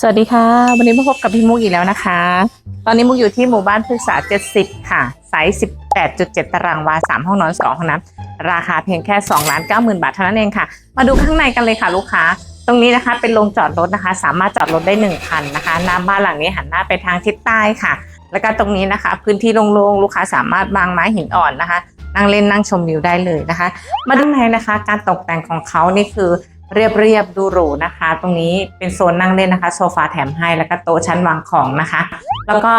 สวัสดีค่ะ วันนี้มาพบกับพี่มุกอีกแล้วนะคะ ตอนนี้มุกอยู่ที่หมู่บ้านพฤกษา 70 ค่ะไซส์18.7 ตารางวา 3 ห้องนอน 2 ห้องน้ำราคาเพียงแค่2ล้าน9 0,000 บาทเท่านั้นเองค่ะ มาดูข้างในกันเลยค่ะลูกค้า ตรงนี้นะคะเป็นโรงจอดรถนะคะ สามารถจอดรถได้ 1 คันนะคะหน้าบ้านหลังนี้หันหน้าไปทางทิศใต้ค่ะ แล้วก็ตรงนี้นะคะ พื้นที่โล่งๆลูกค้าสามารถวางไม้หินอ่อนนะคะนั่งเล่นนั่งชมวิวได้เลยนะคะ มาดูในนะคะ การตกแต่งของเขานี่คือ เรียบเรียบๆดูหรูนะคะ ตรงนี้เป็นโซนนั่งเล่นนะคะ โซฟาแถมให้แล้วก็โต๊ะชั้นวางของนะคะ แล้วก็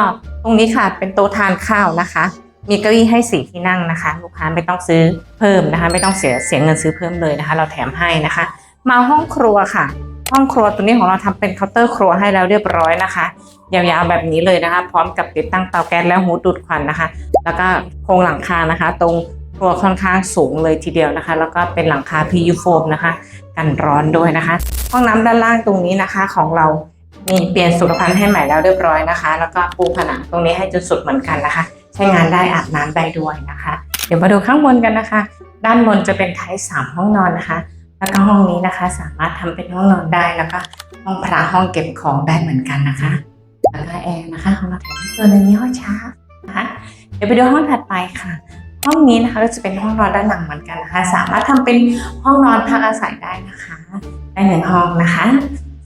ตรงนี้ค่ะเป็นโต๊ะทานข้าวนะคะ มีเก้าอี้ให้สี่ที่นั่งนะคะ ลูกค้าไม่ต้องซื้อเพิ่มนะคะ ไม่ต้องเสียเสียเงินซื้อเพิ่มเลยนะคะ เราแถมให้นะคะ มาห้องครัวค่ะ ห้องครัวตัวนี้ของเราทำเป็นเคาน์เตอร์ครัวให้แล้วเรียบร้อยนะคะ ยาวๆแบบนี้เลยนะคะ พร้อมกับติดตั้งเตาแก๊สและหูดูดควันนะคะ แล้วก็โครงหลังคานะคะ ตรง ครัวค่อนข้างสูงเลยทีเดียวนะคะ แล้วก็เป็นหลังคา PU โฟมนะคะ กันร้อนด้วยนะคะ ห้องน้ำด้านล่างตรงนี้นะคะของเรามีเปลี่ยนสุขภัณฑ์ให้ใหม่แล้วเรียบร้อยนะคะ แล้วก็ปูผนังตรงนี้ให้จนสุดเหมือนกันนะคะ ใช้งานได้อาบน้ำได้ด้วยนะคะ เดี๋ยวมาดูข้างบนกันนะคะ ด้านบนจะเป็นไทป์สามห้องนอนนะคะ แล้วก็ห้องนี้นะคะสามารถทำเป็นห้องนอนได้แล้วก็ห้องพระห้องเก็บของได้เหมือนกันนะคะแล้วก็แอร์นะคะของเราแถมตัวนึงยี่ห้อชานะคะเดี๋ยวไปดูห้องถัดไปค่ะ ห้องนี้นะคะก็จะเป็นห้องนอนด้านหลังเหมือนกันนะคะ สามารถทำเป็นห้องนอนพักอาศัยได้นะคะได้หนึ่งห้องนะคะ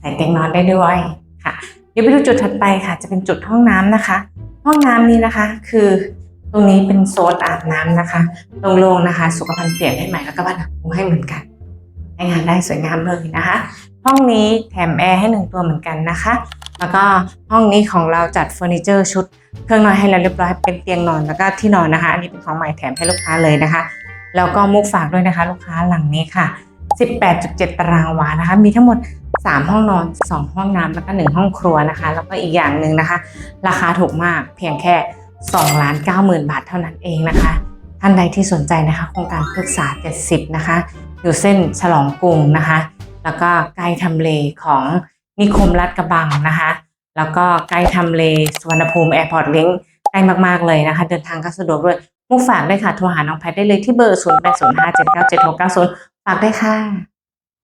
ใส่เตียงนอนได้ด้วยค่ะ เดี๋ยวไปดูจุดถัดไปค่ะ จะเป็นจุดห้องน้ำนะคะ ห้องน้ำนี้นะคะ คือตรงนี้เป็นโซนอาบน้ำนะคะโล่งๆนะคะ สุขภัณฑ์เปลี่ยนให้ใหม่แล้วก็บ้านหลังให้เหมือนกัน ใช้งานได้สวยงามเลยนะคะ ห้องนี้แถมแอร์ให้หนึ่งตัวเหมือนกันนะคะ แล้วก็ห้องนี้ของเราจัดเฟอร์นิเจอร์ชุด เครื่องนอนให้แล้วเรียบร้อยเป็นเตียงนอนแล้วก็ที่นอนนะคะ อันนี้เป็นของใหม่แถมให้ลูกค้าเลยนะคะ แล้วก็มุกฝากด้วยนะคะ ลูกค้าหลังนี้ค่ะ 18.7 ตารางวานะคะ มีทั้งหมด 3 ห้องนอน 2 ห้องน้ำแล้วก็ 1 ห้องครัวนะคะ แล้วก็อีกอย่างหนึ่งนะคะ ราคาถูกมากเพียงแค่2ล้าน9หมื่นบาทเท่านั้นเองนะคะ ท่านใดที่สนใจนะคะ โครงการปรึกษา 70 นะคะ อยู่เส้นฉลองกรุงนะคะ แล้วก็ใกล้ทำเลของนิคมรัฐกระบังนะคะ แล้วก็ใกล้ทำเลสุวรรณภูมิแอร์พอร์ตลิงก์ใกล้มากๆเลยนะคะ เดินทางก็สะดวกด้วยมุกฝากได้ค่ะ โทรหาน้องแพทได้เลยที่เบอร์ 0 8 0 5 7 9 7 6 9 0 ฝากได้วยค่ะ